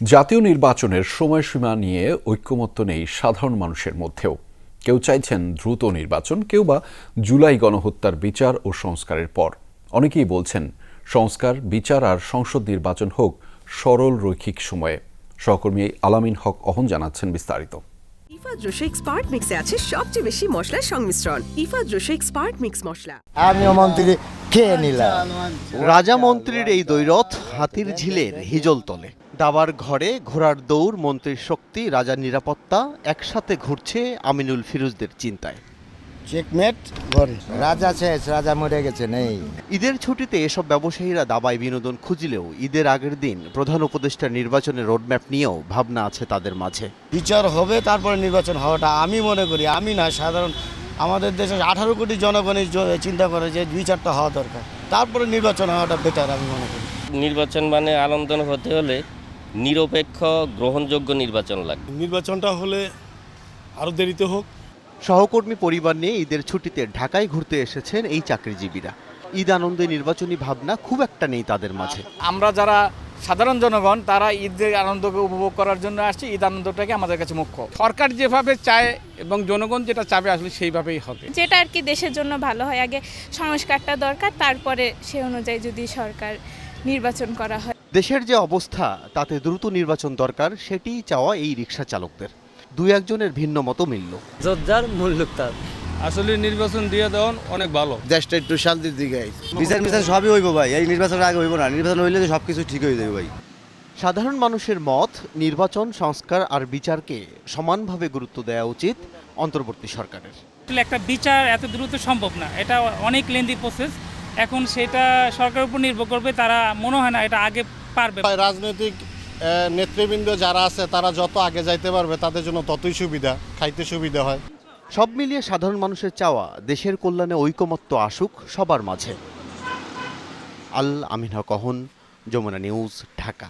জাতীয় নির্বাচনের সময়সীমা নিয়ে ঐক্যমত্য নেই সাধারণ মানুষের মধ্যেও। কেউ চাইছেন দ্রুত নির্বাচন কেউ বা জুলাই গণহত্যার বিচার ও সংস্কারের পর। অনেকেই বলছেন সংস্কার বিচার আর সংসদ নির্বাচন হোক সরল রৈখিক সময়ে। সহকর্মী আলামিন হক অহন জানাচ্ছেন বিস্তারিত। ইফা জোশে এক্সপার্ট মিক্সে আছে সবচেয়ে বেশি মশলার সংমিশ্রণ। ইফা জোশে এক্সপার্ট মিক্স মশলা। আমিও মন্ত্রী খেয়ে নিলাম। রাজা মন্ত্রীর এই দৈরথ হাতির ঝিলের হিজল তলে দাবার ঘরে ঘোড়ার দৌড় মন্ত্রীর শক্তি রাজার নিরাপত্তা একসাথে ঘুরছে আমিনুল ফিরোজদের চিন্তায়। চেকমেট ঘরে। রাজা শেষ রাজা মরে গেছে নেই। ঈদের ছুটিতে এসব ব্যবসায়ীরা দাবায় বিনোদন খুঁজলেও ঈদের আগের দিন প্রধান উপদেষ্টার নির্বাচনের রোডম্যাপ নিয়েও ভাবনা আছে তাদের মাঝে। বিচার হবে তারপরে নির্বাচন হওয়াটা আমি মনে করি। আমি না সাধারণ আমাদের দেশে আঠারো কোটি জনগণই জ- চিন্তা করে যে বিচারটা হওয়া দরকার। তারপরে নির্বাচন হওয়াটা বেটার আমি মনে করি। নির্বাচন মানে আনন্দ হতে হলে নিরপেক্ষ গ্রহণযোগ্য নির্বাচন লাগবে। নির্বাচনটা হলে আরও দেরিতে হোক। সহকর্মী পরিবার নিয়ে ঈদের ছুটিতে ঢাকায় ঘুরতে এসেছেন এই চাকরিজীবীরা। ঈদ আনন্দে নির্বাচনী ভাবনা খুব একটা নেই তাদের মাঝে। আমরা যারা সাধারণ জনগণ তারা ঈদের আনন্দকে উপভোগ করার জন্য আসছি। ঈদ আনন্দটাকে আমাদের কাছে মুখ্য। সরকার যেভাবে চায় এবং জনগণ যেটা চাবে আসলে সেইভাবেই হবে। যেটা আর কি দেশের জন্য ভালো হয়। আগে সংস্কারটা দরকার তারপরে সে অনুযায়ী যদি সরকার নির্বাচন করা হয়। দেশের যে অবস্থা তাতে দ্রুত নির্বাচন দরকার সেটিই চাওয়া এই রিক্সা চালকদের। দুই একজনের ভিন্ন মতো মিলল। যোদ্ধার মূল্যক তার আসলে নির্বাচন দিয়ে দেওয়ান অনেক ভালো। দেশটা একটু শান্তির দিকে। বিচার বিচার সবই হইব ভাই। এই নির্বাচনের আগে হইব না। নির্বাচন হইলে তো সবকিছু ঠিক হয়ে যাবে ভাই। সাধারণ মানুষের মত নির্বাচন সংস্কার আর বিচারকে সমানভাবে গুরুত্ব দেওয়া উচিত অন্তর্বর্তী সরকারের। আসলে একটা বিচার এত দ্রুত সম্ভব না। এটা অনেক লেন্দি প্রসেস এখন সেটা সরকারের উপর নির্ভর করবে তারা মনে হয় না এটা আগে পারবে। রাজনৈতিক নেতৃবৃন্দ যারা আছে তারা যত আগে যাইতে পারবে তাদের জন্য ততই সুবিধা খাইতে সুবিধা হয়। সব মিলিয়ে সাধারণ মানুষের চাওয়া দেশের কল্যাণে ঐকমত্য আসুক সবার মাঝে। আল আমিনা কহন যমুনা নিউজ ঢাকা।